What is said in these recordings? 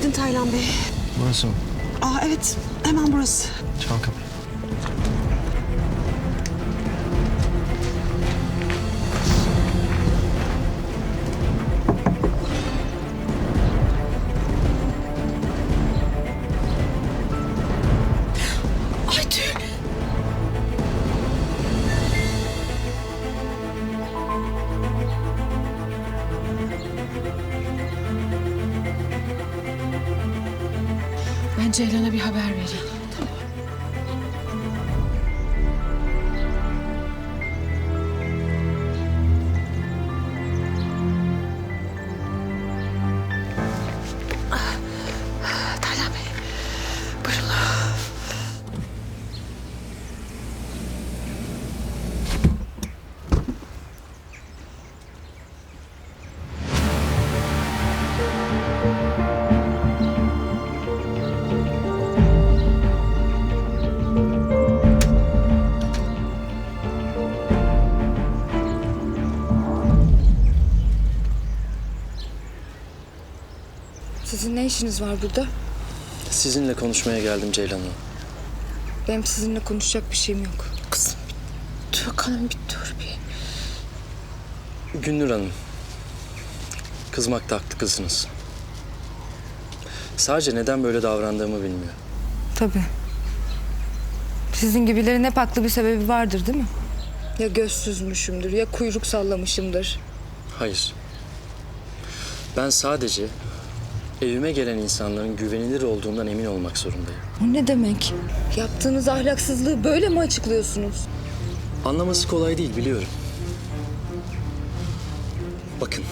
Günaydın Taylan Bey. Burası mı? Aa evet, hemen burası. Çal kapıyı. Ben Ceylan'a bir haber vereyim. İşiniz var burada? Sizinle konuşmaya geldim Ceylan Hanım. Benim sizinle konuşacak bir şeyim yok. Kızım, Türk Hanım bir dur bir. Günnur Hanım. Kızmakta haklı kızınız. Sadece neden böyle davrandığımı bilmiyor. Tabii. Sizin gibilerin hep haklı bir sebebi vardır değil mi? Ya göz süzmüşümdür ya kuyruk sallamışımdır. Hayır. Ben sadece evime gelen insanların güvenilir olduğundan emin olmak zorundayım. O ne demek? Yaptığınız ahlaksızlığı böyle mi açıklıyorsunuz? Anlaması kolay değil biliyorum. Bakın.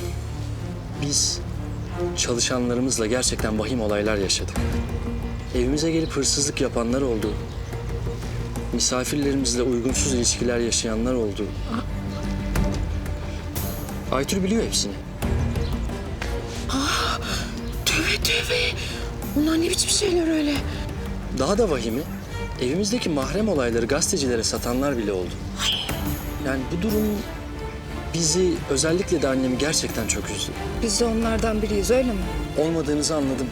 Biz çalışanlarımızla gerçekten vahim olaylar yaşadık. Evimize gelip hırsızlık yapanlar oldu. Misafirlerimizle uygunsuz ilişkiler yaşayanlar oldu. Aytül biliyor hepsini. Tövbe. Bunlar ne biçim şeyler öyle? Daha da vahimi, evimizdeki mahrem olayları gazetecilere satanlar bile oldu. Yani bu durum bizi, özellikle de annemi gerçekten çok üzdü. Biz de onlardan biriyiz öyle mi? olmadığınızı anladım.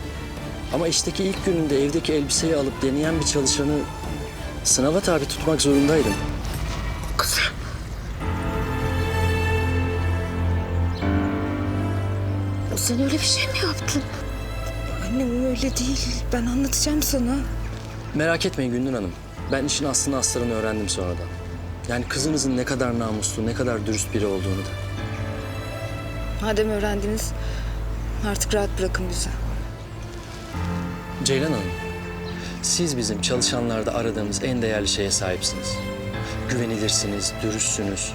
Ama işteki ilk gününde evdeki elbiseyi alıp deneyen bir çalışanı sınava tabi tutmak zorundaydım. Kızım. Sen öyle bir şey mi yaptın? Anne o öyle değil. Ben anlatacağım sana. Merak etmeyin Gündür Hanım. Ben işin aslını aslarını öğrendim sonradan. Yani kızınızın ne kadar namuslu, ne kadar dürüst biri olduğunu da. Madem öğrendiniz artık rahat bırakın bizi. Ceylan Hanım, siz bizim çalışanlarda aradığımız en değerli şeye sahipsiniz. Güvenilirsiniz, dürüstsünüz.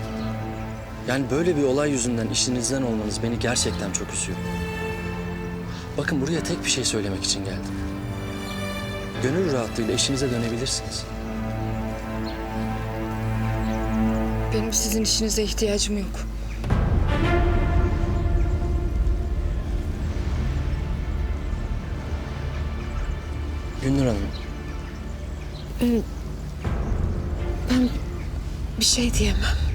Yani böyle bir olay yüzünden işinizden olmanız beni gerçekten çok üzüyor. Bakın buraya tek bir şey söylemek için geldim. Gönül rahatlığıyla işinize dönebilirsiniz. Benim sizin işinize ihtiyacım yok. Gündür Hanım, Ben bir şey diyemem.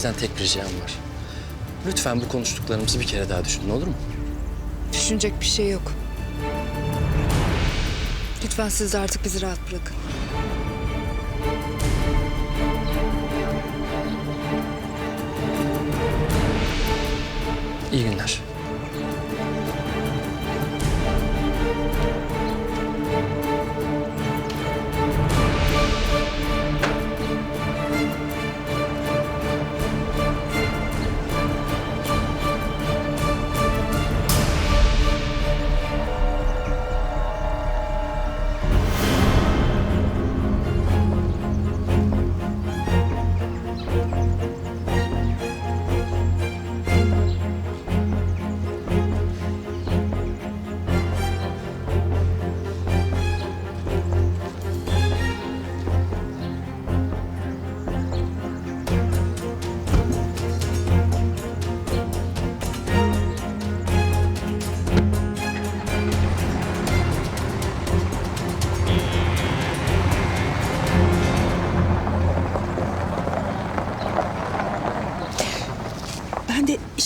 Sizden tek bir ricam var. Lütfen bu konuştuklarımızı bir kere daha düşünün olur mu? Düşünecek bir şey yok. Lütfen siz de artık bizi rahat bırakın. İyi günler.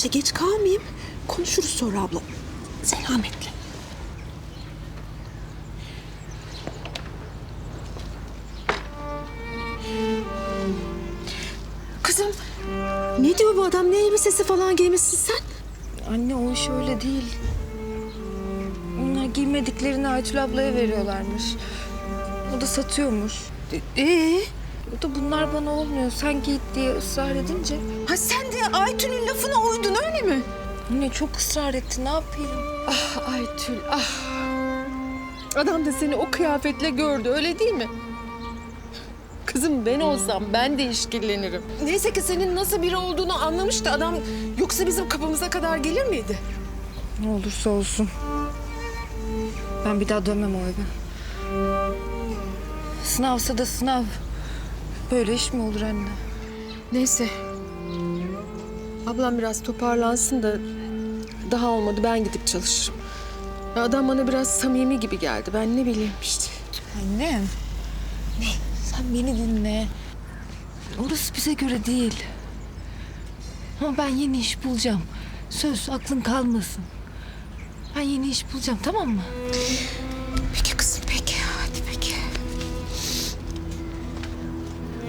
İşe geç kalmayayım. Konuşuruz sonra abla. Selametle. Kızım, ne diyor bu adam? Ne elbisesi falan giymişsin sen? Anne o iş öyle değil. Onlar giymediklerini Aytül ablaya veriyorlarmış. O da satıyormuş. Ee? O da bunlar bana olmuyor. Sen giy diye ısrar edince. Ha sen de Aytül'ün lafına uydun öyle mi? Anne çok ısrar etti. Ne yapayım? Ah Aytül, ah. Adam da seni o kıyafetle gördü, öyle değil mi? Kızım ben olsam ben de işkillenirim. Neyse ki senin nasıl biri olduğunu anlamıştı adam. Yoksa bizim kapımıza kadar gelir miydi? Ne olursa olsun. Ben bir daha dönmem o eve. Sınavsa da sınav. Böyle iş mi olur anne? Neyse. Ablam biraz toparlansın da daha olmadı ben gidip çalışırım. Ya Adam bana biraz samimi gibi geldi. Ben ne bileyim işte. Anne. Sen beni dinle. Orası bize göre değil. Ama ben yeni iş bulacağım. Söz aklın kalmasın. Ben yeni iş bulacağım tamam mı? Peki kızım peki.